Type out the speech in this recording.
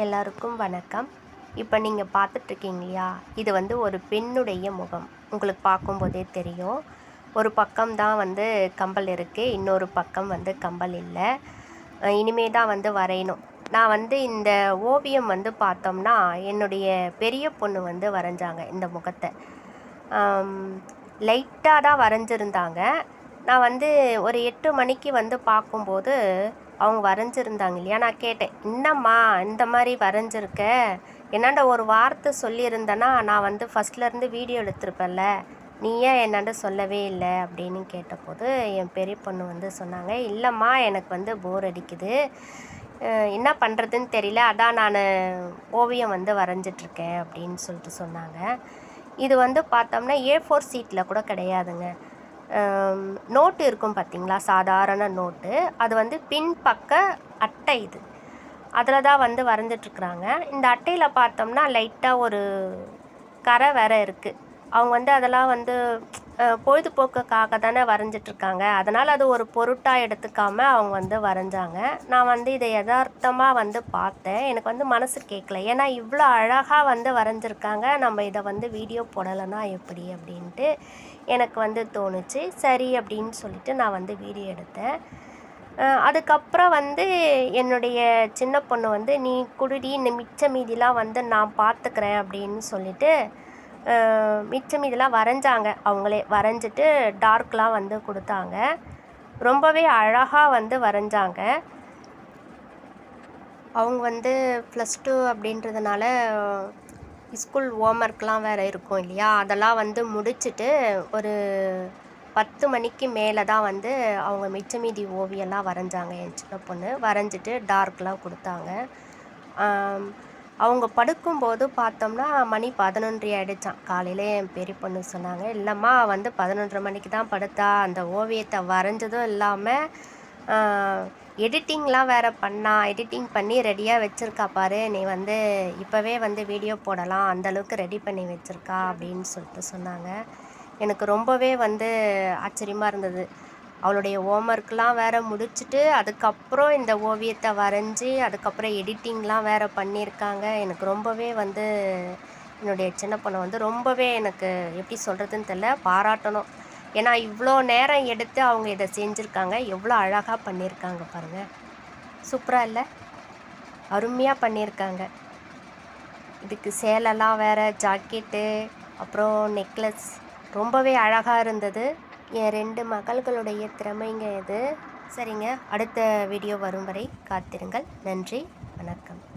எல்லாருக்கும் வணக்கம். இப்போ நீங்கள் பார்த்துட்ருக்கீங்க இல்லையா இது வந்து ஒரு பெண்ணுடைய முகம். உங்களுக்கு பார்க்கும்போதே தெரியும். ஒரு பக்கம் தான் வந்து கம்பல் இருக்குது இன்னொரு பக்கம் வந்து கம்பல் இல்லை. இனிமே தான் வந்து வரையணும். நான் வந்து இந்த ஓவியம் வந்து பார்த்தோம்னா என்னுடைய பெரிய பொண்ணு வந்து வரைஞ்சாங்க இந்த முகத்தை. லைட்டாக தான் வரைஞ்சிருந்தாங்க. நான் வந்து ஒரு எட்டு மணிக்கு வந்து பார்க்கும்போது அவங்க வரைஞ்சிருந்தாங்க இல்லையா? நான் கேட்டேன் என்னம்மா இந்த மாதிரி வரைஞ்சிருக்க? என்னாண்ட ஒரு வார்த்தை சொல்லியிருந்தேன்னா நான் வந்து ஃபஸ்ட்லேருந்து வீடியோ எடுத்திருப்பேன்ல நீ ஏன் என்னாண்ட சொல்லவே இல்லை? அப்படின்னு கேட்டபோது என் பெரிய பொண்ணு வந்து சொன்னாங்க இல்லைம்மா எனக்கு வந்து போர் அடிக்குது. என்ன பண்ணுறதுன்னு தெரியல அதான் நான் ஓவியம் வந்து வரைஞ்சிட்ருக்கேன் அப்படின்னு சொல்லிட்டு சொன்னாங்க. இது வந்து பார்த்தோம்னா ஏ ஃபோர் சீட்டில் கூட கிடையாதுங்க. நோட்டு இருக்கும் பார்த்தீங்களா? சாதாரண நோட்டு. அது வந்து பின்பக்க அட்டை இது. அதில் தான் வந்து வரைஞ்சிட்ருக்குறாங்க இந்த அட்டையில் பார்த்தோம்னா லைட்டாக ஒரு கரை வேற இருக்குது அவங்க வந்து அதெல்லாம் வந்து பொழுதுபோக்குக்காக தானே வரைஞ்சிட்ருக்காங்க. அதனால் அது ஒரு பொருட்டாக எடுத்துக்காம அவங்க வந்து வரைஞ்சாங்க. நான் வந்து இதை யதார்த்தமாக வந்து பார்த்தேன். எனக்கு வந்து மனசு கேட்கல ஏன்னா இவ்வளோ அழகாக வந்து வரைஞ்சிருக்காங்க. நம்ம இதை வந்து வீடியோ போடலைன்னா எப்படி அப்படின்ட்டு எனக்கு வந்து தோணுச்சு. சரி அப்படின்னு சொல்லிட்டு நான் வந்து வீடியோ எடுத்தேன். அதுக்கப்புறம் வந்து என்னுடைய சின்ன பொண்ணு வந்து நீ குடுடி இந்த மிச்ச மீதிலாம் வந்து நான் பார்த்துக்கிறேன் அப்படின்னு சொல்லிட்டு மிச்சம் இதெல்லாம் வரைஞ்சாங்க. அவங்களே வரைஞ்சிட்டு டார்க்லாம் வந்து கொடுத்தாங்க. ரொம்பவே அழகாக வந்து வரைஞ்சாங்க. அவங்க வந்து ப்ளஸ் டூ அப்படின்றதுனால ஸ்கூல் ஹோம்ஒர்க்லாம் வேறு இருக்கும் இல்லையா? அதெல்லாம் வந்து முடிச்சுட்டு ஒரு பத்து மணிக்கு மேலே தான் வந்து அவங்க மிச்சமீதி ஓவியெல்லாம் ஓவியம்லாம் வரைஞ்சாங்க என் சின்ன பொண்ணு. வரைஞ்சிட்டு டார்க்லாம் கொடுத்தாங்க. அவங்க படுக்கும்போது பார்த்தோம்னா மணி பதினொன்றரை ஆகிடுச்சான் காலையில் என் பெரிய பொண்ணு சொன்னாங்க இல்லைம்மா வந்து பதினொன்றரை மணிக்கு தான் படுத்தா. அந்த ஓவியத்தை வரைஞ்சதும் இல்லாமல் எடிட்டிங்லாம் வேறு பண்ணா. எடிட்டிங் பண்ணி ரெடியாக வச்சுருக்கா பாரு. நீ வந்து இப்போவே வந்து வீடியோ போடலாம். அந்தளவுக்கு ரெடி பண்ணி வச்சுருக்கா. அப்படின்னு சொல்லிட்டு சொன்னாங்க. எனக்கு ரொம்பவே வந்து ஆச்சரியமாக இருந்தது. அவளுடைய ஹோம்ஒர்க்லாம் வேற முடிச்சுட்டு அதுக்கப்புறம் இந்த ஓவியத்தை வரைஞ்சி அதுக்கப்புறம் எடிட்டிங்லாம் வேற பண்ணியிருக்காங்க. எனக்கு ரொம்பவே வந்து என்னுடைய சின்ன பொண்ணை வந்து ரொம்பவே எனக்கு எப்படி சொல்கிறதுன்னு தெரில பாராட்டணும். ஏன்னா இவ்வளோ நேரம் எடுத்து அவங்க இதை செஞ்சுருக்காங்க. எவ்வளோ அழகாக பண்ணியிருக்காங்க பாருங்கள் சூப்பராக இல்லை? அருமையாக பண்ணியிருக்காங்க. இதுக்கு சேலைலாம் வேறு ஜாக்கெட்டு அப்புறம் நெக்லஸ் ரொம்பவே அழகாக இருந்தது. என் ரெண்டு மகள்களுடைய திறமைங்க இது. சரிங்க அடுத்த வீடியோ வரும் வரை காத்திருங்கள். நன்றி வணக்கம்.